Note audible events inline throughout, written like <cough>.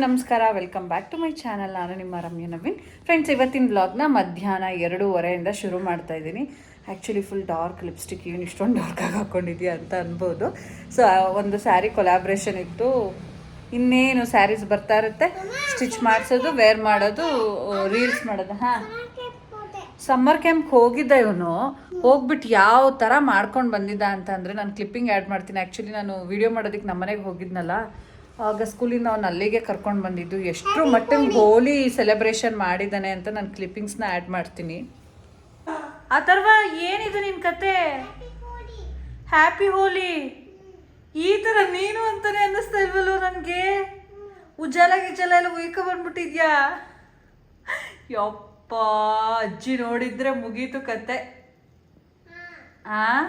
ನಮಸ್ಕಾರ welcome back to my channel ನಾನು ನಿಮ್ಮ ರಮ್ಯ ನವೀನ್. ಫ್ರೆಂಡ್ಸ್ ಇವತ್ತಿನ ಬ್ಲಾಗ್ನ ಮಧ್ಯಾಹ್ನ ಎರಡೂವರೆಯಿಂದ ಶುರು ಮಾಡ್ತಾ ಇದ್ದೀನಿ. ಆ್ಯಕ್ಚುಲಿ ಫುಲ್ ಡಾರ್ಕ್ ಲಿಪ್ಸ್ಟಿಕ್ ಏನು ಇಷ್ಟೊಂದು ಡಾರ್ಕ್ ಆಗಿ ಹಾಕ್ಕೊಂಡಿದ್ಯಾ ಅಂತ ಅನ್ಬೋದು. ಸೊ ಒಂದು ಸ್ಯಾರಿ ಕೊಲಾಬ್ರೇಷನ್ ಇತ್ತು. ಇನ್ನೇನು ಸ್ಯಾರೀಸ್ ಬರ್ತಾ ಇರುತ್ತೆ? ಸ್ಟಿಚ್ ಮಾಡಿಸೋದು ವೇರ್ ಮಾಡೋದು ರೀಲ್ಸ್ ಮಾಡೋದು, ಹಾಂ? ಸಮ್ಮರ್ ಕ್ಯಾಂಪ್ ಹೋಗಿದ್ದ ಇವನು. ಹೋಗ್ಬಿಟ್ಟು ಯಾವ ಥರ ಮಾಡ್ಕೊಂಡು ಬಂದಿದ್ದ ಅಂತಂದರೆ ನಾನು ಕ್ಲಿಪ್ಪಿಂಗ್ ಆ್ಯಡ್ ಮಾಡ್ತೀನಿ. ಆ್ಯಕ್ಚುಲಿ ನಾನು ವಿಡಿಯೋ ಮಾಡೋದಕ್ಕೆ ನಮ್ಮನೆಗೆ ಹೋಗಿದ್ನಲ್ಲ. ಆಗ ಸ್ಕೂಲಿಂದ ಅವ್ನು ಅಲ್ಲಿಗೆ ಕರ್ಕೊಂಡು ಬಂದಿದ್ದು. ಎಷ್ಟು ಮಟ್ಟಿಗೆ ಹೋಲಿ ಸೆಲೆಬ್ರೇಷನ್ ಮಾಡಿದ್ದಾನೆ ಅಂತ ನಾನು ಕ್ಲಿಪ್ಪಿಂಗ್ಸ್ನ ಆ್ಯಡ್ ಮಾಡ್ತೀನಿ. ಅಥರ್ವ ಏನಿದು ನಿನ್ನ ಕತೆ? ಹ್ಯಾಪಿ ಹೋಲಿ ಈ ಥರ ನೀನು ಅಂತಾನೆ ಅನ್ನಿಸ್ತಾ ಇಲ್ವಲ್ಲೋ ನನಗೆ? ಉಜ್ಜಾಲ ಗಿಜ್ಜಾಲ ಎಲ್ಲ ಉಯ್ಕ ಬಂದ್ಬಿಟ್ಟಿದ್ಯಾ? ಯಪ್ಪ ಅಜ್ಜಿ ನೋಡಿದ್ರೆ ಮುಗೀತು ಕತೆ. ಆ?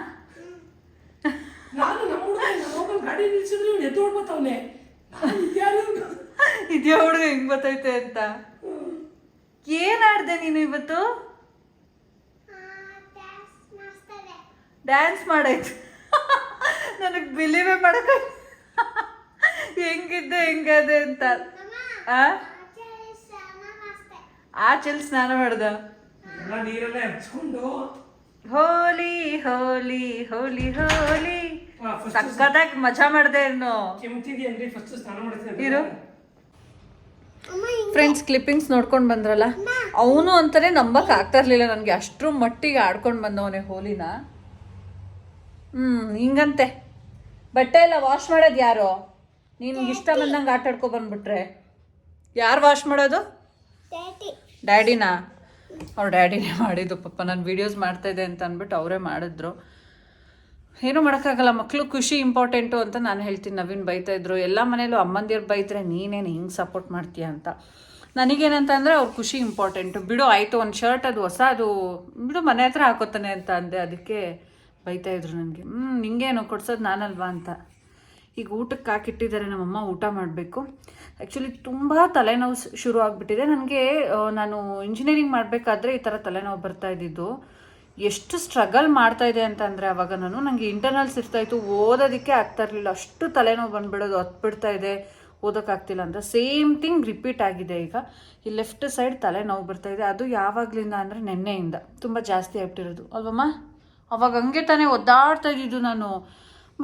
ಇದ್ಯಾ ಹುಡುಗ ಹೆಂಗ್ ಬತ್ತೈತೆ ಅಂತ? ಏನ್ ಆಡ್ದೆ ನೀನು ಇವತ್ತು? ಡ್ಯಾನ್ಸ್ ಮಾಡಾಯ್ತು ನನಗೆ ಬಿಲೀವೇ ಮಾಡಕ ಹೆಂಗಿದ್ದೆ ಹೆಂಗದೆ ಅಂತ? ಆ? ಆಚೆಲ್ ಸ್ನಾನ ಮಾಡ್ದ? ಹೋಲಿ ಹೋಲಿ ಹೋಲಿ ಹೋಲಿ ಸಕ್ಕತ್ತಾಗಿ ಮಜಾ ಮಾಡಿದೆ ಇನ್ನು. ಇರು. ಫ್ರೆಂಡ್ಸ್ ಕ್ಲಿಪ್ಪಿಂಗ್ಸ್ ನೋಡ್ಕೊಂಡು ಬಂದ್ರಲ್ಲ? ಅವನು ಅಂತಾನೆ ನಂಬಕ್ ಆಗ್ತಾ ಇರ್ಲಿಲ್ಲ ನನಗೆ. ಅಷ್ಟ್ರ ಮಟ್ಟಿಗೆ ಆಡ್ಕೊಂಡು ಬಂದವನೇ ಹೋಲಿನ. ಹ್ಮ್ ಹಿಂಗಂತೆ. ಬಟ್ಟೆ ಎಲ್ಲ ವಾಶ್ ಮಾಡೋದು ಯಾರು? ನಿನ್ಗೆ ಇಷ್ಟ ಬಂದಂಗೆ ಆಟ ಆಡ್ಕೊ ಬಂದ್ಬಿಟ್ರೆ. ಯಾರು ವಾಶ್ ಮಾಡೋದು? ಡ್ಯಾಡಿನಾ ಅವ್ರ ಡ್ಯಾಡಿನೇ ಮಾಡಿದ್ದು. ಪಾಪ ನಾನು ವೀಡಿಯೋಸ್ ಮಾಡ್ತಾ ಇದ್ದೆ ಅಂತ ಅಂದ್ಬಿಟ್ಟು ಅವರೇ ಮಾಡಿದ್ರು. ಏನೂ ಮಾಡೋಕ್ಕಾಗಲ್ಲ ಮಕ್ಕಳು ಖುಷಿ ಇಂಪಾರ್ಟೆಂಟು ಅಂತ ನಾನು ಹೇಳ್ತೀನಿ. ನವೀನ್ ಬೈತಾ ಇದ್ರು, ಎಲ್ಲ ಮನೇಲೂ ಅಮ್ಮಂದಿರು ಬೈತ್ರೆ ನೀನೇನು ಹಿಂಗೆ ಸಪೋರ್ಟ್ ಮಾಡ್ತೀಯ ಅಂತ. ನನಗೇನಂತ ಅಂದರೆ ಅವ್ರ ಖುಷಿ ಇಂಪಾರ್ಟೆಂಟು ಬಿಡು, ಆಯಿತು, ಒಂದು ಶರ್ಟ್ ಅದು, ಹೊಸ ಅದು, ಬಿಡು, ಮನೆ ಹತ್ರ ಹಾಕೋತಾನೆ ಅಂತ ಅಂದೆ. ಅದಕ್ಕೆ ಬೈತಾ ಇದ್ರು ನನಗೆ. ಹ್ಞೂ ನಿಂಗೇನು, ಕೊಡ್ಸೋದು ನಾನಲ್ವಾ ಅಂತ. ಈಗ ಊಟಕ್ಕೆ ಹಾಕಿಟ್ಟಿದ್ದಾರೆ, ನಮ್ಮಮ್ಮ ಊಟ ಮಾಡಬೇಕು. ಆ್ಯಕ್ಚುಲಿ ತುಂಬ ತಲೆನೋವು ಶುರು ಆಗಿಬಿಟ್ಟಿದೆ ನನಗೆ ನಾನು ಇಂಜಿನಿಯರಿಂಗ್ ಮಾಡಬೇಕಾದ್ರೆ ಈ ಥರ ತಲೆನೋವು ಬರ್ತಾ ಇದ್ದಿದ್ದು. ಎಷ್ಟು ಸ್ಟ್ರಗಲ್ ಮಾಡ್ತಾ ಇದೆ ಅಂತ ಅಂದರೆ ಅವಾಗ ನಾನು ನನಗೆ ಇಂಟರ್ನಲ್ಸ್ ಇರ್ತಾಯಿತ್ತು ಓದೋದಕ್ಕೆ ಆಗ್ತಾ ಇರಲಿಲ್ಲ. ಅಷ್ಟು ತಲೆನೋವು ಬಂದ್ಬಿಡೋದು, ಹತ್ಬಿಡ್ತಾ ಇದೆ. ಓದೋಕ್ಕಾಗ್ತಿಲ್ಲ ಅಂತ ಸೇಮ್ ಥಿಂಗ್ ರಿಪೀಟ್ ಆಗಿದೆ ಈಗ. ಈ ಲೆಫ್ಟ್ ಸೈಡ್ ತಲೆನೋವು ಬರ್ತಾ ಇದೆ. ಅದು ಯಾವಾಗಲಿಂದ ಅಂದರೆ ನಿನ್ನೆಯಿಂದ. ತುಂಬ ಜಾಸ್ತಿ ಆಗ್ಬಿಟ್ಟಿರೋದು ಅಲ್ವಮ್ಮ? ಅವಾಗ ಹಂಗೆ ತಾನೇ ಒದ್ದಾಡ್ತಾ ಇದ್ದಿದ್ದು ನಾನು.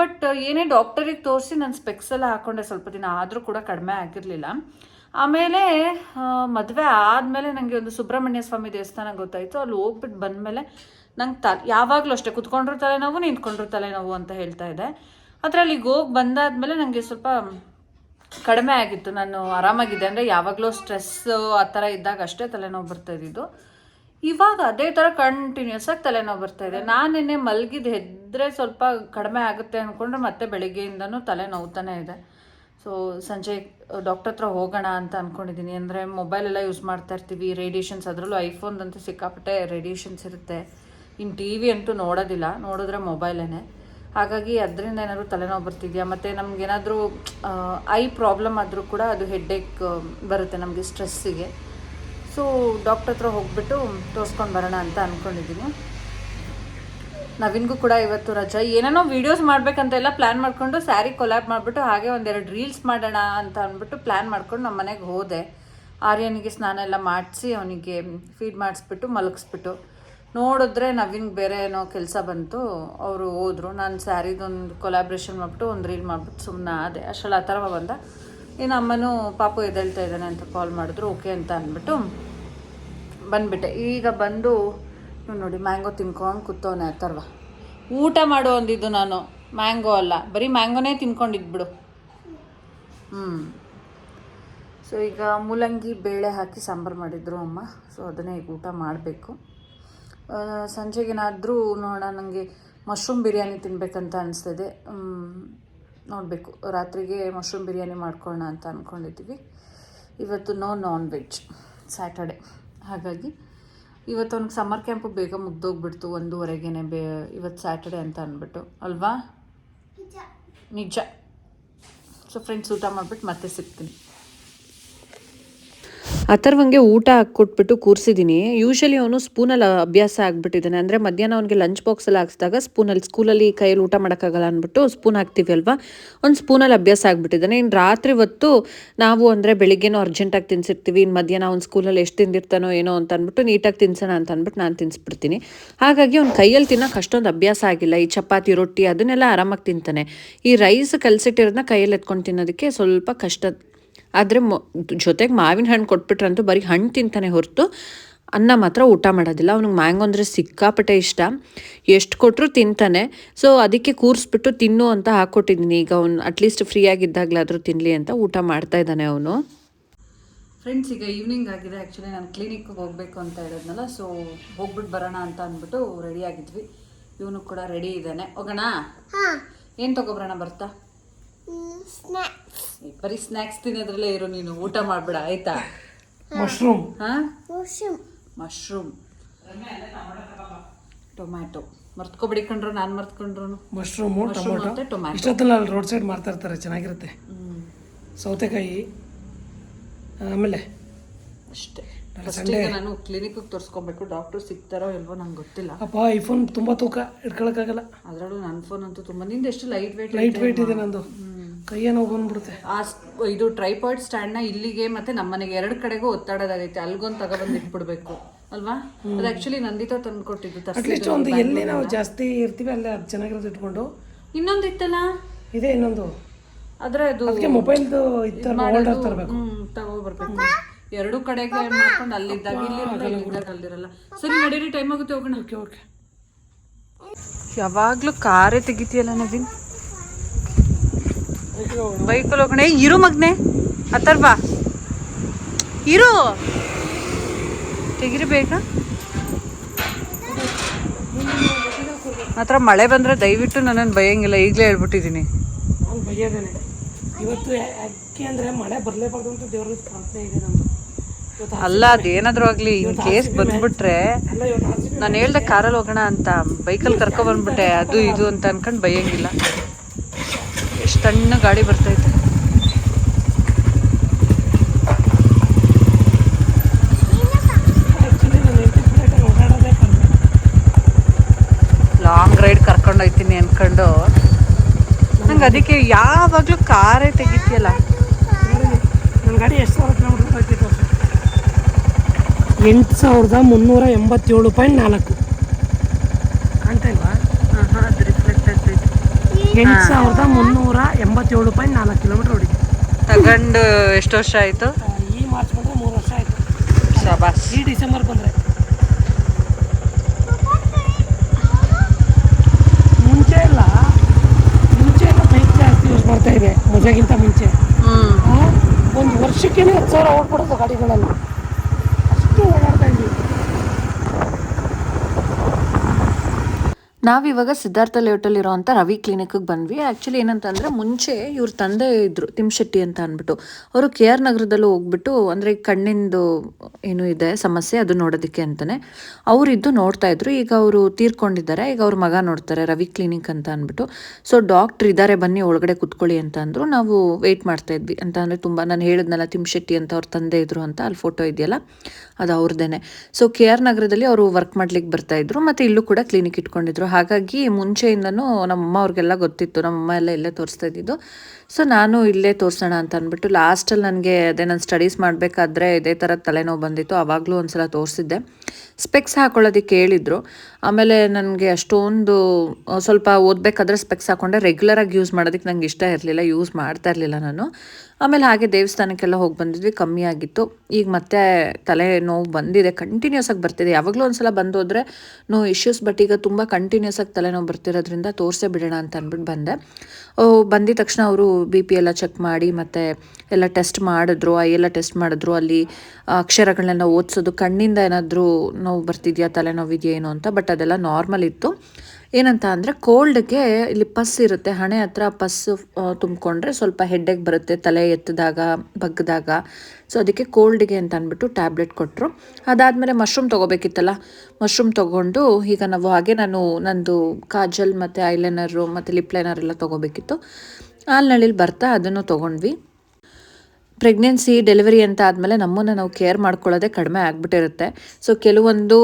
ಬಟ್ ಏನೇ ಡಾಕ್ಟರಿಗೆ ತೋರಿಸಿ ನಾನು ಸ್ಪೆಕ್ಸ್ ಎಲ್ಲ ಹಾಕ್ಕೊಂಡೆ ಸ್ವಲ್ಪ ದಿನ. ಆದರೂ ಕೂಡ ಕಡಿಮೆ ಆಗಿರಲಿಲ್ಲ. ಆಮೇಲೆ ಮದುವೆ ಆದಮೇಲೆ ನನಗೆ ಒಂದು ಸುಬ್ರಹ್ಮಣ್ಯ ಸ್ವಾಮಿ ದೇವಸ್ಥಾನ ಗೊತ್ತಾಯಿತು. ಅಲ್ಲಿ ಹೋಗ್ಬಿಟ್ಟು ಬಂದಮೇಲೆ ನಂಗೆ ತ, ಯಾವಾಗಲೂ ಅಷ್ಟೇ, ಕುತ್ಕೊಂಡ್ರು ತಲೆನೋವು, ನಿಂತ್ಕೊಂಡ್ರು ತಲೆನೋವು ಅಂತ ಹೇಳ್ತಾ ಇದೆ ಆದರೆ ಅಲ್ಲಿಗೆ ಹೋಗಿ ಬಂದಾದಮೇಲೆ ನನಗೆ ಸ್ವಲ್ಪ ಕಡಿಮೆ ಆಗಿತ್ತು. ನಾನು ಆರಾಮಾಗಿದ್ದೆ. ಅಂದರೆ ಯಾವಾಗಲೂ ಸ್ಟ್ರೆಸ್ಸು ಆ ಥರ ಇದ್ದಾಗ ಅಷ್ಟೇ ತಲೆನೋವು ಬರ್ತಾ ಇದ್ದಿದ್ದು. ಇವಾಗ ಅದೇ ಥರ ಕಂಟಿನ್ಯೂಸ್ ಆಗಿ ತಲೆನೋವು ಬರ್ತಾ ಇದೆ. ನಾನು ನಿನ್ನೆ ಮಲಗಿದ್ದು ಹೆದ್ರೆ ಸ್ವಲ್ಪ ಕಡಿಮೆ ಆಗುತ್ತೆ ಅಂದ್ಕೊಂಡ್ರೆ ಮತ್ತೆ ಬೆಳಿಗ್ಗೆಯಿಂದನೂ ತಲೆ ನೋವ್ತಾನೆ ಇದೆ. ಸೊ ಸಂಜೆ ಡಾಕ್ಟರ್ ಹತ್ರ ಹೋಗೋಣ ಅಂತ ಅಂದ್ಕೊಂಡಿದ್ದೀನಿ ಅಂದರೆ ಮೊಬೈಲೆಲ್ಲ ಯೂಸ್ ಮಾಡ್ತಾ ಇರ್ತೀವಿ. ರೇಡಿಯೇಷನ್ಸ್ ಅದರಲ್ಲೂ ಐಫೋನ್ದಂತೂ ಸಿಕ್ಕಾಪಟ್ಟೆ ರೇಡಿಯೇಷನ್ಸ್ ಇರುತ್ತೆ. ಇನ್ನು ಟಿ ವಿ ಅಂತೂ ನೋಡೋದಿಲ್ಲ, ನೋಡಿದ್ರೆ ಮೊಬೈಲೇ ಹಾಗಾಗಿ ಅದರಿಂದ ಏನಾದರೂ ತಲೆನೋವು ಬರ್ತಿದೆಯಾ? ಮತ್ತು ನಮಗೇನಾದರೂ ಐ ಪ್ರಾಬ್ಲಮ್ ಆದರೂ ಕೂಡ ಅದು ಹೆಡ್ಡೇಕ್ ಬರುತ್ತೆ ನಮಗೆ ಸ್ಟ್ರೆಸ್ಸಿಗೆ. ಸೊ ಡಾಕ್ಟ್ರ್ ಹತ್ರ ಹೋಗ್ಬಿಟ್ಟು ತೋರಿಸ್ಕೊಂಡು ಬರೋಣ ಅಂತ ಅಂದ್ಕೊಂಡಿದ್ದೀನಿ ನವೀನ್ಗೂ ಕೂಡ ಇವತ್ತು ರಜಾ. ಏನೇನೋ ವೀಡಿಯೋಸ್ ಮಾಡಬೇಕಂತ ಎಲ್ಲ ಪ್ಲ್ಯಾನ್ ಮಾಡಿಕೊಂಡು ಸ್ಯಾರಿ ಕೊಲ್ಯಾಬ್ ಮಾಡಿಬಿಟ್ಟು ಹಾಗೆ ಒಂದೆರಡು ರೀಲ್ಸ್ ಮಾಡೋಣ ಅಂತ ಅಂದ್ಬಿಟ್ಟು ಪ್ಲ್ಯಾನ್ ಮಾಡ್ಕೊಂಡು ನಮ್ಮ ಮನೆಗೆ ಹೋದೆ. ಆರ್ಯನಿಗೆ ಸ್ನಾನ ಎಲ್ಲ ಮಾಡಿಸಿ, ಅವನಿಗೆ ಫೀಡ್ ಮಾಡಿಸ್ಬಿಟ್ಟು ಮಲಗಿಸ್ಬಿಟ್ಟು. ನೋಡಿದ್ರೆ ನವೀನ್ಗೆ ಬೇರೆ ಏನೋ ಕೆಲಸ ಬಂತು, ಅವರು ಹೋದರು. ನಾನು ಸ್ಯಾರಿದೊಂದು ಕೊಲಾಬ್ರೇಷನ್ ಮಾಡಿಬಿಟ್ಟು ಒಂದು ರೀಲ್ ಮಾಡಿಬಿಟ್ಟು ಸುಮ್ಮನೆ ಅದೇ ಅಷ್ಟರಲ್ಲಿ ಆ ಥರ ಬಂದ. ಇನ್ನು ಅಮ್ಮನೂ ಪಾಪು ಎದ್ದೇಳ್ತಾ ಇದ್ದಾನೆ ಅಂತ ಕಾಲ್ ಮಾಡಿದ್ರು ಓಕೆ ಅಂತ ಅಂದ್ಬಿಟ್ಟು ಬಂದುಬಿಟ್ಟೆ. ಈಗ ಬಂದು ನೋಡಿ ಮ್ಯಾಂಗೋ ತಿನ್ಕೊಂಡು ಕೂತವನೆ ಅಥರ್ವ ಊಟ ಮಾಡು ಅಂದಿದ್ದು ನಾನು. ಮ್ಯಾಂಗೋ ಅಲ್ಲ. ಬರೀ ಮ್ಯಾಂಗೋನೇ ತಿನ್ಕೊಂಡಿದ್ಬಿಡು ಹ್ಞೂ ಸೊ ಈಗ ಮೂಲಂಗಿ ಬೇಳೆ ಹಾಕಿ ಸಾಂಬಾರು ಮಾಡಿದ್ರು ಅಮ್ಮ. ಸೊ ಅದನ್ನೇ ಈಗ ಊಟ ಮಾಡಬೇಕು. ಸಂಜೆಗೇನಾದರೂ ನೋಡೋಣ ನನಗೆ ಮಶ್ರೂಮ್ ಬಿರಿಯಾನಿ ತಿನ್ನಬೇಕಂತ ಅನಿಸ್ತಿದೆ. ನೋಡಬೇಕು. ರಾತ್ರಿಗೆ ಮಶ್ರೂಮ್ ಬಿರಿಯಾನಿ ಮಾಡ್ಕೊಳ್ಳೋಣ ಅಂತ ಅಂದ್ಕೊಂಡಿದ್ದೀವಿ ಇವತ್ತು ನೋ ನಾನ್ ವೆಜ್ ಸ್ಯಾಟರ್ಡೆ ಹಾಗಾಗಿ ಇವತ್ತು ಅವ್ನಿಗೆ ಸಮ್ಮರ್ ಕ್ಯಾಂಪು ಬೇಗ ಮುಗ್ದೋಗ್ಬಿಡ್ತು ಒಂದೂವರೆಗೇನೆ ಬೇ ಇವತ್ತು ಸ್ಯಾಟರ್ಡೆ ಅಂತ ಅಂದ್ಬಿಟ್ಟು ಅಲ್ವಾ? ನಿಜ. ಸೊ ಫ್ರೆಂಡ್ಸ್ ಊಟ ಮಾಡಿಬಿಟ್ಟು ಮತ್ತೆ ಸಿಗ್ತೀನಿ. ಅಥರ್ವಂಗೆ ಊಟ ಹಾಕ್ಕೊಟ್ಬಿಟ್ಟು ಕೂರಿಸಿದ್ದೀನಿ. ಯೂಶಲಿ ಅವನು ಸ್ಪೂನಲ್ಲಿ ಅಭ್ಯಾಸ ಆಗಿಬಿಟ್ಟಿದ್ದಾನೆ. ಅಂದರೆ ಮಧ್ಯಾಹ್ನ ಅವನಿಗೆ ಲಂಚ್ ಬಾಕ್ಸಲ್ಲಿ ಹಾಕ್ಸಿದಾಗ ಸ್ಪೂನಲ್ಲಿ ಸ್ಕೂಲಲ್ಲಿ ಕೈಯಲ್ಲಿ ಊಟ ಮಾಡೋಕ್ಕಾಗಲ್ಲ ಅಂದ್ಬಿಟ್ಟು ಸ್ಪೂನ್ ಹಾಕ್ತೀವಿ ಅಲ್ವಾ? ಒಂದು ಸ್ಪೂನಲ್ಲಿ ಅಭ್ಯಾಸ ಆಗಿಬಿಟ್ಟಿದ್ದಾನೆ. ಇನ್ನು ರಾತ್ರಿ ಹೊತ್ತು ನಾವು ಅಂದರೆ ಬೆಳಿಗ್ಗೆನೂ ಅರ್ಜೆಂಟಾಗಿ ತಿನ್ಸಿರ್ತೀವಿ. ಇನ್ನು ಮಧ್ಯಾಹ್ನ ಅವ್ನು ಸ್ಕೂಲಲ್ಲಿ ಎಷ್ಟು ತಿಂದಿರ್ತಾನೋ ಏನೋ ಅಂತ ಅಂದ್ಬಿಟ್ಟು ನೀಟಾಗಿ ತಿನ್ಸೋಣ ಅಂತ ಅಂದ್ಬಿಟ್ಟು ನಾನು ತಿನ್ಸ್ಬಿಡ್ತೀನಿ. ಹಾಗಾಗಿ ಅವ್ನು ಕೈಯಲ್ಲಿ ತಿನ್ನೋಕೆ ಅಷ್ಟೊಂದು ಅಭ್ಯಾಸ ಆಗಿಲ್ಲ. ಈ ಚಪಾತಿ, ರೊಟ್ಟಿ ಅದನ್ನೆಲ್ಲ ಆರಾಮಾಗಿ ತಿಂತಾನೆ. ಈ ರೈಸ್ ಕಲಸಿಟ್ಟಿರೋದನ್ನ ಕೈಯಲ್ಲಿ ಎತ್ಕೊಂಡು ತಿನ್ನೋದಕ್ಕೆ ಸ್ವಲ್ಪ ಕಷ್ಟ ಆದರೆ ಮೊ ಜೊತೆಗೆ ಮಾವಿನ ಹಣ್ಣು ಕೊಟ್ಬಿಟ್ರಂತೂ ಬರೀ ಹಣ್ಣು ತಿಂತಾನೆ ಹೊರತು ಅನ್ನ ಮಾತ್ರ ಊಟ ಮಾಡೋದಿಲ್ಲ. ಅವ್ನಿಗೆ ಮ್ಯಾಂಗೋ ಅಂದರೆ ಸಿಕ್ಕಾಪಟ್ಟೆ ಇಷ್ಟ. ಎಷ್ಟು ಕೊಟ್ಟರು ತಿಂತಾನೆ. ಸೊ ಅದಕ್ಕೆ ಕೂರಿಸ್ಬಿಟ್ಟು ತಿನ್ನು ಅಂತ ಹಾಕ್ಕೊಟ್ಟಿದ್ದೀನಿ ಈಗ ಅವ್ನು ಅಟ್ಲೀಸ್ಟ್ ಫ್ರೀ ಆಗಿದ್ದಾಗಲಾದರೂ ತಿನ್ನಲಿ ಅಂತ ಊಟ ಮಾಡ್ತಾ ಇದ್ದಾನೆ ಅವನು. ಫ್ರೆಂಡ್ಸ್ ಈಗ ಈವ್ನಿಂಗ್ ಆಗಿದೆ. ಆ್ಯಕ್ಚುಲಿ ನಾನು ಕ್ಲಿನಿಕ್ಗೆ ಹೋಗಬೇಕು ಅಂತ ಹೇಳಿದ್ನಲ್ಲ ಸೊ ಹೋಗ್ಬಿಟ್ಟು ಬರೋಣ ಅಂತ ಅಂದ್ಬಿಟ್ಟು ರೆಡಿ ಆಗಿದ್ವಿ. ಇವನು ಕೂಡ ರೆಡಿ ಇದ್ದಾನೆ. ಹೋಗೋಣ? ಏನು ತೊಗೊಬರೋಣ ಬರ್ತಾ? ಬರೀ ಸ್ನ್ಯಾಕ್ಸ್ ತಿನ್ನೋದ್ರಲ್ಲೇ ಇರು ನೀನು. ಊಟ ಮಾಡ್ಬೇಡ ಆಯ್ತಾ? ಮಶ್ರೂಮ್ ಹಾಂ? ಮಶ್ರೂಮ್ ಟೊಮ್ಯಾಟೊ ಮರ್ತ್ಕೊಬಿಡಿ ಕಂಡ್ರು ನಾನು ಮರ್ತ್ಕೊಂಡ್ರು ಮಶ್ರೂಮು ಮಶ್ರೂಮ್ ಟೊಮೊಟೊ ಟೊಮ್ಯಾಟೊ ಇಷ್ಟೊತ್ತಲ್ಲ ಅಲ್ಲಿ ರೋಡ್ ಸೈಡ್ ಮಾಡ್ತಾ ಇರ್ತಾರೆ ಚೆನ್ನಾಗಿರುತ್ತೆ. ಸೌತೆಕಾಯಿ ಆಮೇಲೆ ಅಷ್ಟೇ. ಸಂಡೇ. ನಾನು ಕ್ಲಿನಿಕ್ಗೆ ತೋರಿಸ್ಕೊಬೇಕು. ಡಾಕ್ಟ್ರು ಸಿಗ್ತಾರೋ ಇಲ್ವೋ ನಂಗೆ ಗೊತ್ತಿಲ್ಲ. ಅಪ್ಪ ಐಫೋನ್ ತುಂಬ ತೂಕ ಇಟ್ಕೊಳಕ್ಕಾಗಲ್ಲ ಅದರಲ್ಲೂ ನನ್ನ ಫೋನ್ ಅಂತೂ ತುಂಬ. ನಿಂದ ಎಷ್ಟು ಲೈಟ್ ವೆಯ್ಟ್ ಲೈಟ್ ವೆಯ್ಟ್ ಇದೆ ನಂದು ಕೈಯೇ ನೋವು ಬಂದ್ಬಿಡುತ್ತೆ. ಆ ಸ್- ಇದು ಟ್ರೈಪಾಯ್ಡ್ನ ಇಲ್ಲಿಗೆ ಮತ್ತೆ ನಮ್ಮನೆಗೆ ಎರಡು ಕಡೆಗೂ ಒತ್ತಾಡೋದಾಗೈತೆ ಅಲ್ಗೊಂದು ತಗೊಬಂದು ಇಟ್ಬಿಡ್ಬೇಕು. ಅಲ್ವಾ? ಅದು ಆಕ್ಚುಲಿ ನಂದಿತಾ ತಂದು ಕೊಟ್ಟಿದ್ದು ಅಟ್ಲೀಸ್ಟ್ ಒಂದು ಎಲ್ಲಿ ನಾವು ಜಾಸ್ತಿ ಇರ್ತೀವಿ ಅಲ್ಲೇ ಅದು ಚೆನ್ನಾಗಿರೋದು ಇಟ್ಕೊಂಡು. ಇನ್ನೊಂದು ಇತ್ತಲ್ಲ ಇದೆ ಇನ್ನೊಂದು. ಆದ್ರೆ ಅದು ಅದಕ್ಕೆ ಮೊಬೈಲ್ದು ಇತ್ತು ಹೋಲ್ಡರ್ ತರಬೇಕು ಹ್ಮ್ ತಗೋಬರ್ಬೇಕು. ಎರಡು ಕಡೆಗೆ ಮಾಡ್ಕೊಂಡು ಅಲ್ಲಿದ್ದಾಗ ಇಲ್ಲಿರಲ್ಲ ಇಲ್ಲಿದ್ದಾಗ ಅಲ್ಲಿರಲ್ಲ. ಸರಿ ನಡೀರಿ ಟೈಮ್ ಆಗುತ್ತೆ ಹೋಗೋಣ. Okay okay. ಯಾವಾಗ್ಲೂ ಕಾರೇ ತೆಗಿತೀಯಲ್ಲ ನವೀನ್? ಬೈಕಲ್ಲಿ ಹೋಗೋಣ. ಇರು ಮಗ್ನೆ. ಅಥರ್ವಾ. ಇರು. ತೆಗಿರಿ ಬೇಗ. ಮಾತ್ರ ಮಳೆ ಬಂದ್ರೆ ದಯವಿಟ್ಟು ನನ್ನನ್ನು ಬಯಂಗಿಲ್ಲ. ಈಗಲೇ ಹೇಳ್ಬಿಟ್ಟಿದ್ದೀನಿ ನಾನು ಇವತ್ತು ಯಾಕೆ ಅಂದರೆ ಮಳೆ ಬರಲೇಬಾರ್ದು ಅಂತ ದೇವ್ರ ಪ್ರಾರ್ಥನೆ ಇದೆ ನಮ್ಮದು ಅಲ್ಲ ಅದೇನಾದ್ರೂ ಆಗಲಿ ಇನ್ ಕೇಸ್ ಬಂದ್ಬಿಟ್ರೆ ನಾನು ಹೇಳ್ದೆ ಕಾರಲ್ಲಿ ಹೋಗೋಣ ಅಂತ. ಬೈಕಲ್ಲಿ ಕರ್ಕೊ ಬಂದ್ಬಿಟ್ಟೆ ಅದು ಇದು ಅಂತ ಅನ್ಕೊಂಡು ಬೈಯಂಗಿಲ್ಲ. ಎಷ್ಟು ತಣ್ಣ ಗಾಡಿ ಬರ್ತೈತೆ. ಲಾಂಗ್ ರೈಡ್ ಕರ್ಕೊಂಡು ಹೋಗ್ತೀನಿ ಅನ್ಕೊಂಡು. ನಂಗೆ ಅದಕ್ಕೆ ಯಾವಾಗಲೂ ಕಾರೇ ತೆಗಿತೀಯಲ್ಲ. ನನ್ನ ಗಾಡಿ ಎಷ್ಟು ಎಂಟು ಸಾವಿರದ ಮುನ್ನೂರ ಎಂಬತ್ತೇಳು ಪಾಯಿಂಟ್ ನಾಲ್ಕು. ಕಾಣ್ತಾ ಇಲ್ವಾ? ಎಂಟು ಸಾವಿರದ ಮುನ್ನೂರ ಎಂಬತ್ತೇಳು ಪಾಯಿಂಟ್ ನಾಲ್ಕು ಕಿಲೋಮೀಟರ್ ಹೊಡಿ ತಗೊಂಡು ಎಷ್ಟು ವರ್ಷ ಆಯಿತು? ಈ ಮಾರ್ಚ್ ಬಂದರೆ ಮೂರು ವರ್ಷ ಆಯಿತು. ಶಬಾಸ್ ಈ ಡಿಸೆಂಬರ್ ಬಂದರೆ. ಮುಂಚೆ ಎಲ್ಲ ಮುಂಚೆ ಎಲ್ಲ ಬೈಕ್ ಜಾಸ್ತಿ ಯೂಸ್ ಮಾಡ್ತಾ ಇದೆ ಮಜಾಗಿಂತ ಮುಂಚೆ. ಒಂದು ವರ್ಷಕ್ಕೇನೆ ಹತ್ತು ಸಾವಿರ ಓಡ್ಬಿಡೋದು ಗಾಡಿಗಳಲ್ಲಿ. ಅಷ್ಟು ಓಡಾಡ್ತಾ ಇದ್ವಿ ನಾವಿವಾಗ ಸಿದ್ಧಾರ್ಥ ಲೇಔಟಲ್ಲಿರೋ ಅಂತ ರವಿ ಕ್ಲಿನಿಕ್ಗೆ ಬಂದ್ವಿ. ಆ್ಯಕ್ಚುಲಿ ಏನಂತಂದರೆ ಮುಂಚೆ ಇವ್ರ ತಂದೆ ಇದ್ದರು ತಿಮ್ಶೆಟ್ಟಿ ಅಂತ ಅಂದ್ಬಿಟ್ಟು. ಅವರು ಕೆ ಆರ್ ನಗರದಲ್ಲೂ ಹೋಗ್ಬಿಟ್ಟು, ಅಂದರೆ ಕಣ್ಣಿಂದು ಏನು ಇದೆ, ಸಮಸ್ಯೆ ಅದು ನೋಡೋದಕ್ಕೆ ಅಂತಲೇ ಅವರಿದ್ದು ನೋಡ್ತಾ ಇದ್ರು. ಈಗ ಅವರು ತೀರ್ಕೊಂಡಿದ್ದಾರೆ. ಈಗ ಅವ್ರ ಮಗ ನೋಡ್ತಾರೆ ರವಿ ಕ್ಲಿನಿಕ್ ಅಂತ ಅಂದ್ಬಿಟ್ಟು. ಸೊ ಡಾಕ್ಟ್ರ್ ಇದ್ದಾರೆ ಬನ್ನಿ ಒಳಗಡೆ ಕುತ್ಕೊಳ್ಳಿ ಅಂತ ಅಂದರು. ನಾವು ವೆಯ್ಟ್ ಮಾಡ್ತಾ ಇದ್ವಿ. ಅಂತ ಅಂದರೆ ತುಂಬ, ನಾನು ಹೇಳಿದ್ನಲ್ಲ ತಿಮ್ಶೆಟ್ಟಿ ಅಂತ ಅವ್ರ ತಂದೆ ಇದ್ರು ಅಂತ, ಅಲ್ಲಿ ಫೋಟೋ ಇದೆಯಲ್ಲ, ಅದು ಅವ್ರದ್ದೇನೆ ಸೊ ಕೆ ಆರ್ ನಗರದಲ್ಲಿ ಅವರು ವರ್ಕ್ ಮಾಡ್ಲಿಕ್ಕೆ ಬರ್ತಾ ಇದ್ರು. ಮತ್ತು ಇಲ್ಲೂ ಕೂಡ ಕ್ಲಿನಿಕ್ ಇಟ್ಕೊಂಡಿದ್ರು. ಹಾಗಾಗಿ ಮುಂಚೆಯಿಂದನೂ ನಮ್ಮಮ್ಮ ಅವ್ರಿಗೆಲ್ಲ ಗೊತ್ತಿತ್ತು. ನಮ್ಮಮ್ಮ ಎಲ್ಲ ಇಲ್ಲೇ ತೋರಿಸ್ತಾ ಇದ್ದಿದ್ದು. ಸೊ ನಾನು ಇಲ್ಲೇ ತೋರಿಸೋಣ ಅಂತ ಅಂದ್ಬಿಟ್ಟು ಲಾಸ್ಟಲ್ಲಿ ನನಗೆ ಅದೇ ನಾನು ಸ್ಟಡೀಸ್ ಮಾಡಬೇಕಾದ್ರೆ ಇದೇ ಥರ ತಲೆನೋವು ಬಂದಿತ್ತು. ಆವಾಗಲೂ ಒಂದು ಸಲ ತೋರಿಸಿದ್ದೆ. ಸ್ಪೆಕ್ಸ್ ಹಾಕೊಳ್ಳೋದಕ್ಕೆ ಹೇಳಿದರು ಆಮೇಲೆ ನನಗೆ ಅಷ್ಟೊಂದು ಸ್ವಲ್ಪ ಓದಬೇಕಾದ್ರೆ ಸ್ಪೆಕ್ಸ್ ಹಾಕ್ಕೊಂಡೆ ರೆಗ್ಯುಲರಾಗಿ ಯೂಸ್ ಮಾಡೋದಕ್ಕೆ ನಂಗೆ ಇಷ್ಟ ಇರಲಿಲ್ಲ ಯೂಸ್ ಮಾಡ್ತಾ ಇರಲಿಲ್ಲ ನಾನು. ಆಮೇಲೆ ಹಾಗೆ ದೇವಸ್ಥಾನಕ್ಕೆಲ್ಲ ಹೋಗಿ ಬಂದಿದ್ವಿ, ಕಮ್ಮಿ ಆಗಿತ್ತು. ಈಗ ಮತ್ತೆ ತಲೆ ನೋವು ಬಂದಿದೆ ಕಂಟಿನ್ಯೂಸ್ ಆಗಿ ಬರ್ತಿದೆ. ಯಾವಾಗಲೂ ಒಂದ್ಸಲ ಬಂದು ಹೋದರೆ ನೋ ಇಶ್ಯೂಸ್ ಬಟ್ ಈಗ ತುಂಬ ಕಂಟಿನ್ಯೂಸ್ ಆಗಿ ತಲೆನೋವು ಬರ್ತಿರೋದ್ರಿಂದ ತೋರಿಸೇ ಬಿಡೋಣ ಅಂತ ಅಂದ್ಬಿಟ್ಟು ಬಂದೆ. ಬಂದಿದ ತಕ್ಷಣ ಅವರು ಬಿ ಪಿ ಎಲ್ಲ ಚೆಕ್ ಮಾಡಿ, ಮತ್ತು ಎಲ್ಲ ಟೆಸ್ಟ್ ಮಾಡಿದ್ರು. ಐ ಎಲ್ಲ ಟೆಸ್ಟ್ ಮಾಡಿದ್ರು. ಅಲ್ಲಿ ಅಕ್ಷರಗಳನ್ನೆಲ್ಲ ಓದಿಸೋದು, ಕಣ್ಣಿಂದ ಏನಾದರೂ ನೋವು ಬರ್ತಿದೆಯಾ, ತಲೆನೋವಿದೆಯಾ ಏನು ಅಂತ ಬಟ್ ಅದೆಲ್ಲ ನಾರ್ಮಲ್ ಇತ್ತು. ಏನಂತ ಅಂದರೆ ಕೋಲ್ಡ್ಗೆ ಇಲ್ಲಿ ಪಸ್ ಇರುತ್ತೆ. ಹಣೆ ಹತ್ರ ಪಸ್ ತುಂಬಿಕೊಂಡ್ರೆ ಸ್ವಲ್ಪ ಹೆಡ್ಡೆಗೆ ಬರುತ್ತೆ, ತಲೆ ಎತ್ತಿದಾಗ ಬಗ್ಗದಾಗ ಸೊ ಅದಕ್ಕೆ ಕೋಲ್ಡ್ಗೆ ಅಂತ ಅಂದ್ಬಿಟ್ಟು ಟ್ಯಾಬ್ಲೆಟ್ ಕೊಟ್ಟರು ಅದಾದಮೇಲೆ ಮಶ್ರೂಮ್ ತೊಗೋಬೇಕಿತ್ತಲ್ಲ ಮಶ್ರೂಮ್ ತೊಗೊಂಡು ಈಗ ನಾವು ಹಾಗೆ ನಾನು ನಂದು ಕಾಜಲ್ ಮತ್ತು ಐಲೈನರು ಮತ್ತು ಲಿಪ್ ಲೈನರ್ ಎಲ್ಲ ತೊಗೋಬೇಕಿತ್ತು. ಆಲ್ನಳ್ಳಿಲಿ ಬರ್ತಾ ಅದನ್ನು ತೊಗೊಂಡ್ವಿ. ಪ್ರೆಗ್ನೆನ್ಸಿ ಡೆಲಿವರಿ ಅಂತ ಆದಮೇಲೆ ನಮ್ಮನ್ನು ನಾವು ಕೇರ್ ಮಾಡ್ಕೊಳ್ಳೋದೇ ಕಡಿಮೆ ಆಗಿಬಿಟ್ಟಿರುತ್ತೆ. ಸೊ ಕೆಲವೊಂದು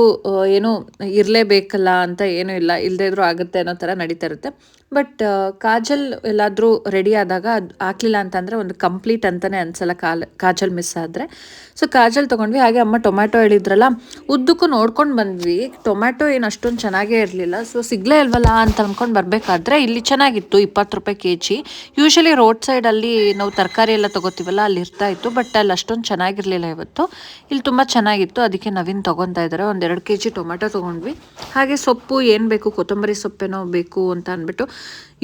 ಏನು ಇರಲೇಬೇಕಲ್ಲ ಅಂತ ಏನೂ ಇಲ್ಲ ಇಲ್ಲದೇ ಇದ್ರೂ ಆಗುತ್ತೆ ಅನ್ನೋ ಥರ ನಡೀತಾ ಇರುತ್ತೆ. ಬಟ್ ಕಾಜಲ್ ಎಲ್ಲಾದರೂ ರೆಡಿ ಆದಾಗ ಅದು ಹಾಕ್ಲಿಲ್ಲ ಅಂತಂದರೆ ಒಂದು ಕಂಪ್ಲೀಟ್ ಅಂತಲೇ ಅನ್ಸಲ್ಲ ಕಾಲ್, ಕಾಜಲ್ ಮಿಸ್ ಆದರೆ. ಸೊ ಕಾಜಲ್ ತೊಗೊಂಡ್ವಿ, ಹಾಗೆ ಅಮ್ಮ ಟೊಮ್ಯಾಟೊ ಹೇಳಿದ್ರಲ್ಲ, ಉದ್ದಕ್ಕೂ ನೋಡ್ಕೊಂಡು ಬಂದ್ವಿ, ಟೊಮ್ಯಾಟೊ ಏನು ಅಷ್ಟೊಂದು ಚೆನ್ನಾಗೇ ಇರಲಿಲ್ಲ. ಸೊ ಸಿಗ್ಲೇ ಇಲ್ವಲ್ಲ ಅಂತ ಅಂದ್ಕೊಂಡು ಬರಬೇಕಾದ್ರೆ ಇಲ್ಲಿ ಚೆನ್ನಾಗಿತ್ತು, ಇಪ್ಪತ್ತು ರೂಪಾಯಿ ಕೆ ಜಿ ಯೂಶಲಿ ರೋಡ್ ಸೈಡಲ್ಲಿ ನಾವು ತರಕಾರಿ ಎಲ್ಲ ತೊಗೋತೀವಲ್ಲ, ಅಲ್ಲಿ ಇರ್ತಾ ಇತ್ತು ಬಟ್ ಅಲ್ಲಿ ಅಷ್ಟೊಂದು ಚೆನ್ನಾಗಿರಲಿಲ್ಲ ಇವತ್ತು. ಇಲ್ಲಿ ತುಂಬ ಚೆನ್ನಾಗಿತ್ತು, ಅದಕ್ಕೆ ನವೀನ್ ತೊಗೊತಾ ಇದ್ದಾರೆ. ಎರಡು ಕೆ ಜಿ ಟೊಮೆಟೊ ತೊಗೊಂಡ್ವಿ. ಹಾಗೆ ಸೊಪ್ಪು ಏನು ಬೇಕು, ಕೊತ್ತಂಬರಿ ಸೊಪ್ಪೇನೋ ಬೇಕು ಅಂತ ಅಂದ್ಬಿಟ್ಟು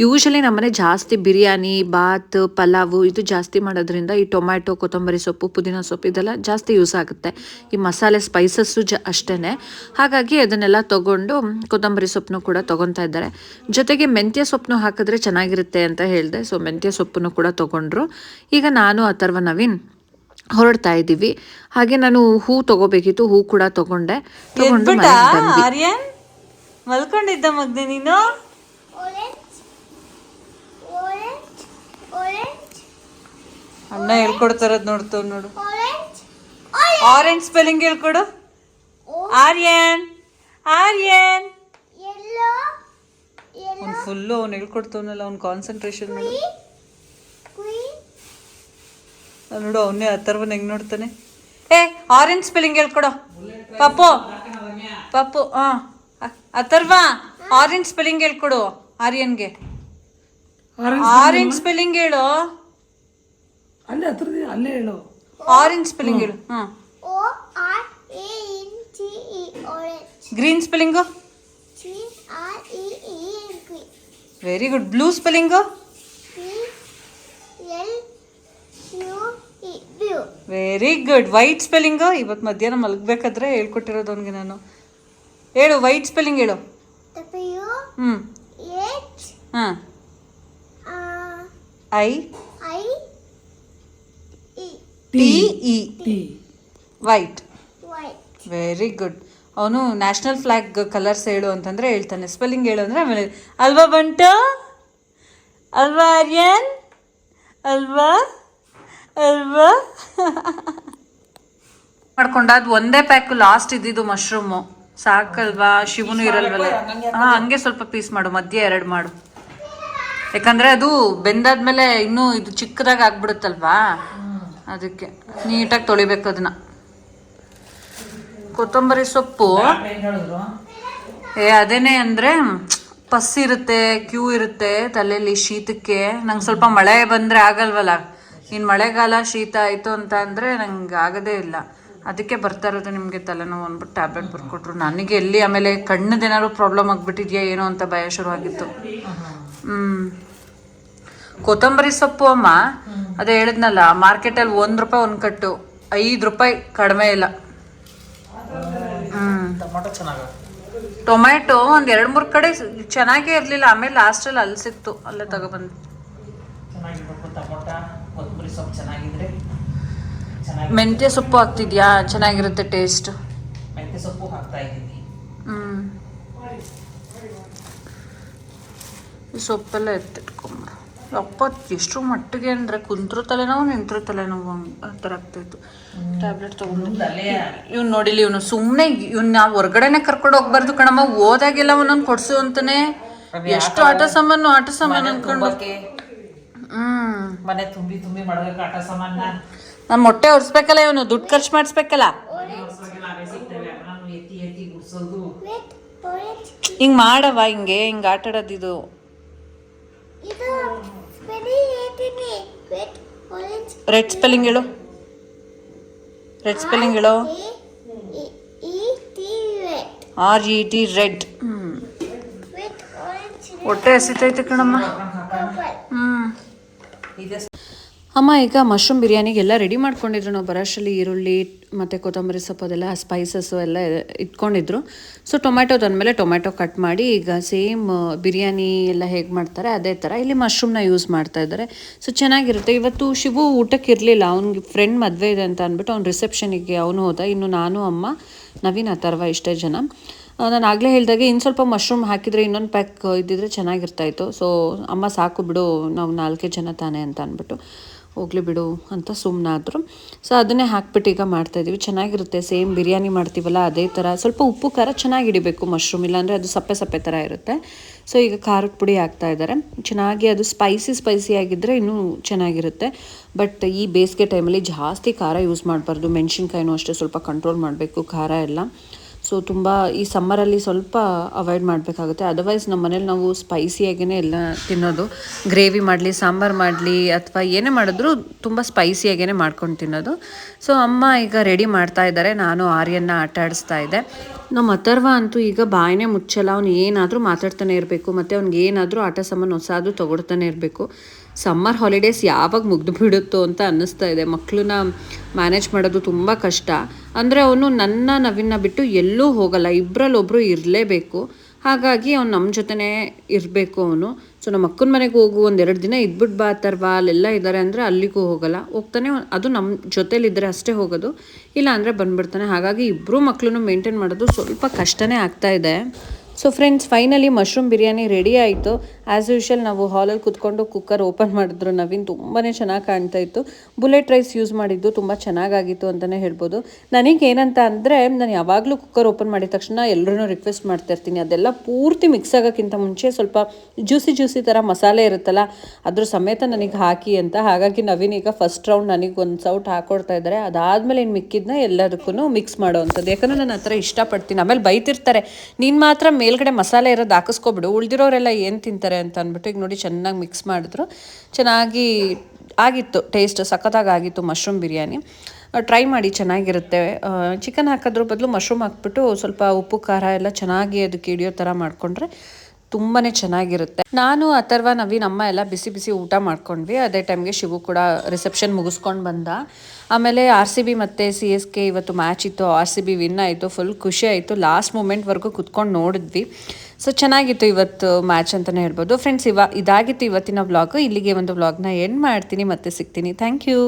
ಯೂಶಲಿ ನಮ್ಮನೆ ಜಾಸ್ತಿ ಬಿರಿಯಾನಿ ಬಾತ್ ಪಲಾವು ಇದು ಜಾಸ್ತಿ ಮಾಡೋದ್ರಿಂದ ಈ ಟೊಮ್ಯಾಟೊ ಕೊತ್ತಂಬರಿ ಸೊಪ್ಪು ಪುದೀನ ಸೊಪ್ಪು ಇದೆಲ್ಲ ಜಾಸ್ತಿ ಯೂಸ್ ಆಗುತ್ತೆ. ಈ ಮಸಾಲೆ ಸ್ಪೈಸಸ್ಸು ಜ ಅಷ್ಟೇ ಹಾಗಾಗಿ ಅದನ್ನೆಲ್ಲ ತೊಗೊಂಡು ಕೊತ್ತಂಬರಿ ಸೊಪ್ಪನ್ನು ಕೂಡ ತೊಗೊತಾ ಇದ್ದಾರೆ. ಜೊತೆಗೆ ಮೆಂತ್ಯ ಸೊಪ್ಪನ್ನು ಹಾಕಿದ್ರೆ ಚೆನ್ನಾಗಿರುತ್ತೆ ಅಂತ ಹೇಳಿದೆ. ಸೊ ಮೆಂತ್ಯ ಸೊಪ್ಪನ್ನು ಕೂಡ ತೊಗೊಂಡ್ರು. ಈಗ ನಾನು ಅಥರ್ವ ನವೀನ್ ಹೊರಡ್ತಾ ಇದ್ದೀವಿ. ಹಾಗೆ ನಾನು ಹೂ ತಗೋಬೇಕಿತ್ತು. ಹೂ ಕೂಡ ತಗೊಂಡೆ. ತಗೊಂಡು ಮಲ್ಕೊಂಡಿದ್ದ ಮಗ್ನೆ ನೀನು? ಅಣ್ಣ ಹೇಳ್ಕೊಡ್ತಾರದ್ ನೋಡ್ತಾವ್ ನೋಡು. ಆರೆಂಜ್ ಸ್ಪೆಲ್ಲಿಂಗ್ ಹೇಳ್ಕೊಡು. ಆರ್ಯನ್ ಆರ್ಯನ್ ಅವ್ನು ಫುಲ್ಲು ಅವ್ನು ಹೇಳ್ಕೊಡ್ತಾವನಲ್ಲ ಅವ್ನ ಕಾನ್ಸಂಟ್ರೇಷನ್ ನೋಡು ನೋಡು ಅವನೇ ಅಥರ್ವನ್ ಹೆಂಗ್ ನೋಡ್ತಾನೆ. ಏ ಆರೆಂಜ್ ಸ್ಪೆಲ್ಲಿಂಗ್ ಹೇಳ್ಕೊಡು. ಪಪ್ಪು. ಪಪ್ಪು ಹಾ. ಅಥರ್ವ ಆರೆಂಜ್ ಸ್ಪೆಲ್ಲಿಂಗ್ ಹೇಳ್ಕೊಡು ಆರ್ಯನ್ಗೆ ಆರೆಂಜ್ ಸ್ಪೆಲ್ಲಿಂಗ್ ಹೇಳು. ಅಲ್ಲೇ ಹತ್ರ ಅಲ್ಲೇ ಹೇಳು. ಆರೆಂಜ್ ಸ್ಪೆಲ್ಲಿಂಗ್ ಹೇಳು. ಹಾ. O R A N G E, orange, green spelling G R E E N green, very good blue spelling B L U E, blue, very good white spelling ಇವತ್ತು ಮಧ್ಯಾಹ್ನ ಮಲಗಬೇಕಾದ್ರೆ ಹೇಳ್ಕೊಟ್ಟಿರೋದು ಅವನಿಗೆ ನಾನು. ಹೇಳು ವೈಟ್ ಸ್ಪೆಲ್ಲಿಂಗ್ ಹೇಳು. ಹ್ಞೂ H ಹಾಂ. I? I E, T E. T. White very good ಅವನು national flag colours ಹೇಳು ಅಂತಂದ್ರೆ ಹೇಳ್ತಾನೆ. ಸ್ಪೆಲ್ಲಿಂಗ್ ಹೇಳು ಅಂದರೆ ಆಮೇಲೆ ಅಲ್ವಾ ಬಂಟು? ಅಲ್ವಾ ಆರ್ಯನ್? ಅಲ್ವಾ? ಅಲ್ವಾ? <laughs> ಮಾಡ್ಕೊಂಡಾದ್ ಒಂದೇ ಪ್ಯಾಕ್ ಲಾಸ್ಟ್ ಇದ್ದಿದ್ದು ಮಶ್ರೂಮು ಸಾಕಲ್ವಾ? ಶಿವನು ಇರಲ್ವಲ್ಲ? ಹಾಂ ಹಂಗೆ ಸ್ವಲ್ಪ ಪೀಸ್ ಮಾಡು. ಮಧ್ಯೆ ಎರಡು ಮಾಡು. ಯಾಕಂದ್ರೆ ಅದು ಬೆಂದಾದ್ಮೇಲೆ ಇನ್ನೂ ಇದು ಚಿಕ್ಕದಾಗಿ ಆಗ್ಬಿಡುತ್ತಲ್ವಾ? ಅದಕ್ಕೆ ನೀಟಾಗಿ ತೊಳಿಬೇಕು ಅದನ್ನ. ಕೊತ್ತಂಬರಿ ಸೊಪ್ಪು. ಏ, ಅದೇನೆ ಅಂದ್ರೆ ಪಸ್ ಇರುತ್ತೆ, ಕ್ಯೂ ಇರುತ್ತೆ ತಲೆಯಲ್ಲಿ ಶೀತಕ್ಕೆ. ನಂಗೆ ಸ್ವಲ್ಪ ಮಳೆ ಬಂದ್ರೆ ಆಗಲ್ವಲ್ಲ? ಇನ್ನು ಮಳೆಗಾಲ ಶೀತ ಆಯಿತು ಅಂತ ಅಂದರೆ ನಂಗೆ ಆಗದೇ ಇಲ್ಲ. ಅದಕ್ಕೆ ಬರ್ತಾ ಇರೋದು ನಿಮಗೆ ತಲೆನೋವು ಅಂದ್ಬಿಟ್ಟು ಟ್ಯಾಬ್ಲೆಟ್ ಬರ್ಕೊಟ್ರು. ನನಗೆ ಎಲ್ಲಿ ಆಮೇಲೆ ಕಣ್ಣದೇನಾದ್ರು ಪ್ರಾಬ್ಲಮ್ ಆಗಿಬಿಟ್ಟಿದ್ಯಾ ಏನೋ ಅಂತ ಭಯ ಶುರುವಾಗಿತ್ತು. ಹ್ಮ್. ಕೊತ್ತಂಬರಿ ಸೊಪ್ಪು ಅಮ್ಮ ಅದೇ ಹೇಳಿದ್ನಲ್ಲ ಮಾರ್ಕೆಟಲ್ಲಿ ಒಂದು ರೂಪಾಯಿ ಒಂದು ಕಟ್ಟು ಐದು ರೂಪಾಯಿ ಕಡಿಮೆ ಇಲ್ಲ. ಟೊಮೆಟೊ ಟೊಮ್ಯಾಟೊ ಒಂದು ಎರಡು ಮೂರು ಕಡೆ ಚೆನ್ನಾಗೇ ಇರಲಿಲ್ಲ ಆಮೇಲೆ ಲಾಸ್ಟಲ್ಲಿ ಅಲ್ಲಿ ಸಿಕ್ತು ಅಲ್ಲೇ ತಗೊಬಂದು. ಮೆಂತ್ಯ ಸೊಪ್ಪು ಹಾಕ್ತಿದ್ಯಾ? ಚೆನ್ನಾಗಿರುತ್ತೆ ಟೇಸ್ಟ್ ಮೆಂತ್ಯ ಸೊಪ್ಪು ಹಾಕ್ತಾ ಇದ್ದೀನಿ ಹ್ಮ್ ಈ ಸೊಪ್ಪೆಲ್ಲ ಎತ್ತಿಟ್ಕೊಂಬಿಡು ಅಪ್ಪ ಎಷ್ಟು ಮಟ್ಟಿಗೆ ಅಂದ್ರೆ ಕುಂತ್ರು ತಲೆನೋವು ನಿಂತ್ರು ತಲೆನೋವು ಹಂಗ್ ಆ ಥರ ಆಗ್ತಾಯಿತ್ತು. ಟ್ಯಾಬ್ಲೆಟ್ ತೊಗೊಂಡು. ಇವ್ನು ನೋಡಿಲಿ ಇವನು ಸುಮ್ಮನೆ ಇವ್ನು ನಾವು ಹೊರ್ಗಡೆನೆ ಕರ್ಕೊಂಡು ಹೋಗ್ಬಾರ್ದು ಕಣಮ್ಮ. ಓದಾಗೆಲ್ಲ ಒಂದೊಂದು ಕೊಡ್ಸು ಅಂತಾನೆ. ಎಷ್ಟು ಆಟ ಸಾಮಾನು ಆಟ ಸಾಮಾನು ಅನ್ಕೊಂಡು. ಹ್ಮ್. ಮನೆ ತುಂಬಿ ತುಂಬಿ ಆಟ ಸಾಮಾನ ನಾನು ಮೊಟ್ಟೆ ಒರೆಸ್ಬೇಕಲ್ಲ ಇವನು ದುಡ್ಡು ಖರ್ಚು ಮಾಡಿಸ್ಬೇಕಲ್ಲ. ಹಿಂಗೆ ಮಾಡವ ಹಿಂಗೆ ಹಿಂಗ್ ಆಟ ರೆಡ್ ಸ್ಪೆಲ್ಲಿಂಗ್ ಹೇಳು ರೆಡ್ ಸ್ಪೆಲ್ಲಿಂಗ್ ಹೇಳು A E E T red, R E T red hmm red, orange, red, ಹೊಟ್ಟೆ ಹಸಿತೈತೆ ಕಣಮ್ಮ purple. ಅಮ್ಮ, ಈಗ ಮಶ್ರೂಮ್ ಬಿರಿಯಾನಿಗೆಲ್ಲ ರೆಡಿ ಮಾಡ್ಕೊಂಡಿದ್ರು. ನಾವು ಬರಾಶಲ್ಲಿ ಈರುಳ್ಳಿ, ಮತ್ತು ಕೊತ್ತಂಬರಿ ಸೊಪ್ಪು ಅದೆಲ್ಲ ಸ್ಪೈಸಸ್ಸು ಎಲ್ಲ ಇಟ್ಕೊಂಡಿದ್ರು. ಸೊ ಟೊಮ್ಯಾಟೊ ತಂದಮೇಲೆ ಟೊಮ್ಯಾಟೊ ಕಟ್ ಮಾಡಿ, ಈಗ ಸೇಮ್ ಬಿರಿಯಾನಿ ಎಲ್ಲ ಹೇಗೆ ಮಾಡ್ತಾರೆ, ಅದೇ ಥರ ಇಲ್ಲಿ ಮಶ್ರೂಮ್ನ ಯೂಸ್ ಮಾಡ್ತಾ ಇದ್ದಾರೆ. ಸೊ ಚೆನ್ನಾಗಿರುತ್ತೆ. ಇವತ್ತು ಶಿವು ಊಟಕ್ಕೆ ಇರಲಿಲ್ಲ. ಅವ್ನಿಗೆ ಫ್ರೆಂಡ್ ಮದುವೆ ಇದೆ ಅಂತ ಅಂದ್ಬಿಟ್ಟು ಅವ್ನು ರಿಸೆಪ್ಷನಿಗೆ ಅವನು ಹೋದ. ಇನ್ನು ನಾನು, ಅಮ್ಮ, ನವೀನ್, ಅಥರ್ವ ಇಷ್ಟೇ ಜನ. ನಾನು ಆಗಲೇ ಹೇಳಿದಾಗೆ ಇನ್ನು ಸ್ವಲ್ಪ ಮಶ್ರೂಮ್ ಹಾಕಿದರೆ ಇನ್ನೊಂದು ಪ್ಯಾಕ್ ಇದ್ದಿದ್ರೆ ಚೆನ್ನಾಗಿರ್ತಾಯಿತ್ತು ಸೊ ಅಮ್ಮ ಸಾಕು ಬಿಡು, ನಾವು ನಾಲ್ಕೇ ಜನ ತಾನೇ ಅಂತ ಅಂದ್ಬಿಟ್ಟು. ಹೋಗ್ಲಿ ಬಿಡು ಅಂತ ಸುಮ್ಮನಾದ್ರು ಸೊ ಅದನ್ನೇ ಹಾಕ್ಬಿಟ್ಟು ಈಗ ಮಾಡ್ತಾಯಿದ್ದೀವಿ ಚೆನ್ನಾಗಿರುತ್ತೆ. ಸೇಮ್ ಬಿರಿಯಾನಿ ಮಾಡ್ತೀವಲ್ಲ, ಅದೇ ಥರ. ಸ್ವಲ್ಪ ಉಪ್ಪು, ಖಾರ ಚೆನ್ನಾಗಿ ಹಿಡಿಬೇಕು ಮಶ್ರೂಮ್. ಇಲ್ಲಾಂದರೆ ಅದು ಸಪ್ಪೆ ಸಪ್ಪೆ ಥರ ಇರುತ್ತೆ. ಸೊ ಈಗ ಖಾರದ ಪುಡಿ ಹಾಕ್ತಾ ಇದ್ದಾರೆ. ಚೆನ್ನಾಗಿ ಅದು ಸ್ಪೈಸಿ ಸ್ಪೈಸಿ ಆಗಿದ್ದರೆ ಇನ್ನೂ ಚೆನ್ನಾಗಿರುತ್ತೆ. ಬಟ್ ಈ ಬೇಸಿಗೆ ಟೈಮಲ್ಲಿ ಜಾಸ್ತಿ ಖಾರ ಯೂಸ್ ಮಾಡಬಾರ್ದು. ಮೆಣಸಿನ್ಕಾಯಿನೂ ಅಷ್ಟೇ ಸ್ವಲ್ಪ ಕಂಟ್ರೋಲ್ ಮಾಡಬೇಕು, ಖಾರ ಎಲ್ಲ. ಸೊ ತುಂಬ ಈ ಸಮ್ಮರಲ್ಲಿ ಸ್ವಲ್ಪ ಅವಾಯ್ಡ್ ಮಾಡಬೇಕಾಗುತ್ತೆ. ಅದರ್ವೈಸ್ ನಮ್ಮ ಮನೇಲಿ ನಾವು ಸ್ಪೈಸಿಯಾಗೇ ಎಲ್ಲ ತಿನ್ನೋದು. ಗ್ರೇವಿ ಮಾಡಲಿ, ಸಾಂಬಾರು ಮಾಡಲಿ ಅಥವಾ ಏನೇ ಮಾಡಿದ್ರು ತುಂಬ ಸ್ಪೈಸಿಯಾಗೇ ಮಾಡ್ಕೊಂಡು ತಿನ್ನೋದು. ಸೊ ಅಮ್ಮ ಈಗ ರೆಡಿ ಮಾಡ್ತಾ ಇದ್ದಾರೆ. ನಾನು ಆರ್ಯನ್ನ ಆಟ ಆಡಿಸ್ತಾ ಇದ್ದೆ. ನಮ್ಮ ಅಥರ್ವ ಅಂತೂ ಈಗ ಬಾಯಿನೇ ಮುಚ್ಚಲ್ಲ. ಅವ್ನು ಏನಾದರೂ ಮಾತಾಡ್ತಾನೆ ಇರಬೇಕು. ಮತ್ತು ಅವ್ನಿಗೆ ಏನಾದರೂ ಆಟ ಸಾಮಾನು ಹೊಸಾದು ತೊಗೊಡ್ತಾನೆ ಇರಬೇಕು. ಸಮ್ಮರ್ ಹಾಲಿಡೇಸ್ ಯಾವಾಗ ಮುಗ್ದು ಬಿಡುತ್ತೋ ಅಂತ ಅನ್ನಿಸ್ತಾ ಇದೆ. ಮಕ್ಕಳನ್ನ ಮ್ಯಾನೇಜ್ ಮಾಡೋದು ತುಂಬ ಕಷ್ಟ. ಅಂದರೆ ಅವನು ನನ್ನ ನವಿನ ಬಿಟ್ಟು ಎಲ್ಲೂ ಹೋಗಲ್ಲ. ಇಬ್ಬರಲ್ಲಿ ಒಬ್ಬರು ಇರಲೇಬೇಕು. ಹಾಗಾಗಿ ಅವ್ನು ನಮ್ಮ ಜೊತೆನೇ ಇರಬೇಕು ಅವನು. ಸೊ ನಮ್ಮ ಅಕ್ಕನ ಮನೆಗೆ ಹೋಗು ಒಂದೆರಡು ದಿನ ಇದ್ಬಿಟ್ಟು ಬಾ ತರ್ವಾ ಅಲ್ಲೆಲ್ಲ ಇದ್ದಾರೆ ಅಂದರೆ ಅಲ್ಲಿಗೂ ಹೋಗಲ್ಲ. ಹೋಗ್ತಾನೆ ಅದು ನಮ್ಮ ಜೊತೇಲಿದ್ದರೆ ಅಷ್ಟೇ ಹೋಗೋದು. ಇಲ್ಲ ಅಂದರೆ ಬಂದುಬಿಡ್ತಾನೆ. ಹಾಗಾಗಿ ಇಬ್ಬರು ಮಕ್ಕಳನ್ನು ಮೇಂಟೈನ್ ಮಾಡೋದು ಸ್ವಲ್ಪ ಕಷ್ಟನೇ ಆಗ್ತಾ ಇದೆ. So friends finally mushroom biryani ready ಆಯಿತು. ಆ್ಯಸ್ ಯೂಶಲ್ ನಾವು ಹಾಲಲ್ಲಿ ಕುತ್ಕೊಂಡು ಕುಕ್ಕರ್ ಓಪನ್ ಮಾಡಿದ್ರು. ನವೀನ್ ತುಂಬಾ ಚೆನ್ನಾಗಿ ಕಾಣ್ತಾ ಇತ್ತು. ಬುಲೆಟ್ ರೈಸ್ ಯೂಸ್ ಮಾಡಿದ್ದು ತುಂಬ ಚೆನ್ನಾಗಾಗಿತ್ತು ಅಂತಲೇ ಹೇಳ್ಬೋದು. ನನಗೆ ಏನಂತ ಅಂದರೆ, ನಾನು ಯಾವಾಗಲೂ ಕುಕ್ಕರ್ ಓಪನ್ ಮಾಡಿದ ತಕ್ಷಣ ಎಲ್ಲರೂ ರಿಕ್ವೆಸ್ಟ್ ಮಾಡ್ತಾ ಇರ್ತೀನಿ. ಅದೆಲ್ಲ ಪೂರ್ತಿ ಮಿಕ್ಸ್ ಆಗೋಕ್ಕಿಂತ ಮುಂಚೆ ಸ್ವಲ್ಪ ಜ್ಯೂಸಿ ಜ್ಯೂಸಿ ಥರ ಮಸಾಲೆ ಇರುತ್ತಲ್ಲ, ಅದ್ರ ಸಮೇತ ನನಗೆ ಹಾಕಿ ಅಂತ. ಹಾಗಾಗಿ ನವೀನ್ ಈಗ ಫಸ್ಟ್ ರೌಂಡ್ ನನಗೆ ಒಂದು ಸೌಟ್ ಹಾಕೊಡ್ತಾ ಇದ್ದಾರೆ. ಅದಾದಮೇಲೆ ಏನು ಮಿಕ್ಕಿದ್ನ ಎಲ್ಲದಕ್ಕೂ ಮಿಕ್ಸ್ ಮಾಡೋ ಅಂಥದ್ದು ಯಾಕಂದರೆ ನಾನು ಆ ಥರ ಇಷ್ಟಪಡ್ತೀನಿ. ಆಮೇಲೆ ಬೈತಿರ್ತಾರೆ, ನೀನು ಮಾತ್ರ ಮೇಲ್ಗಡೆ ಮಸಾಲೆ ಇರೋದು ಹಾಕಿಸ್ಕೊಬಿಡು. ಉಳಿದಿರೋರೆಲ್ಲ ಏನು ತಿಂತಾರೆ? ಅಂತ ಅಂದ್ಬಿಟ್ಟು ಈಗ ನೋಡಿ ಚೆನ್ನಾಗಿ ಮಿಕ್ಸ್ ಮಾಡಿದ್ರು. ಚೆನ್ನಾಗಿ ಆಗಿತ್ತು ಟೇಸ್ಟ್ ಸಖತ್ತಾಗಿ ಆಗಿತ್ತು ಮಶ್ರೂಮ್ ಬಿರಿಯಾನಿ. ಟ್ರೈ ಮಾಡಿ ಚೆನ್ನಾಗಿರುತ್ತೆ. ಚಿಕನ್ ಹಾಕೋದ್ರ ಬದಲು ಮಶ್ರೂಮ್ ಹಾಕ್ಬಿಟ್ಟು ಸ್ವಲ್ಪ ಉಪ್ಪು, ಖಾರ ಎಲ್ಲ ಚೆನ್ನಾಗಿ ಅದಕ್ಕೆ ಹಿಡಿಯೋ ಥರ ಮಾಡಿಕೊಂಡ್ರೆ ತುಂಬಾ ಚೆನ್ನಾಗಿರುತ್ತೆ. ನಾನು, ಅಥರ್ವ, ನವೀನ್, ಅಮ್ಮ ಎಲ್ಲ ಬಿಸಿ ಬಿಸಿ ಊಟ ಮಾಡ್ಕೊಂಡ್ವಿ. ಅದೇ ಟೈಮ್ಗೆ ಶಿವು ಕೂಡ ರಿಸೆಪ್ಷನ್ ಮುಗಿಸ್ಕೊಂಡು ಬಂದ. ಆಮೇಲೆ ಆರ್ ಸಿ ಬಿ ಮತ್ತು ಸಿ ಎಸ್ ಕೆ ಇವತ್ತು ಮ್ಯಾಚ್ ಇತ್ತು. ಆರ್ ಸಿ ಬಿ ವಿನ್ ಆಯಿತು ಫುಲ್ ಖುಷಿ ಆಯಿತು. ಲಾಸ್ಟ್ ಮೂಮೆಂಟ್ವರೆಗೂ ಕುತ್ಕೊಂಡು ನೋಡಿದ್ವಿ. ಸೊ ಚೆನ್ನಾಗಿತ್ತು ಇವತ್ತು ಮ್ಯಾಚ್ ಅಂತಲೇ ಹೇಳ್ಬೋದು. ಫ್ರೆಂಡ್ಸ್ ಇವ ಇದಾಗಿತ್ತು ಇವತ್ತಿನ ವ್ಲಾಗು ಇಲ್ಲಿಗೆ ಒಂದು ವ್ಲಾಗ್ನ ಎಂಡ್ ಮಾಡ್ತೀನಿ. ಮತ್ತೆ ಸಿಗ್ತೀನಿ. Thank you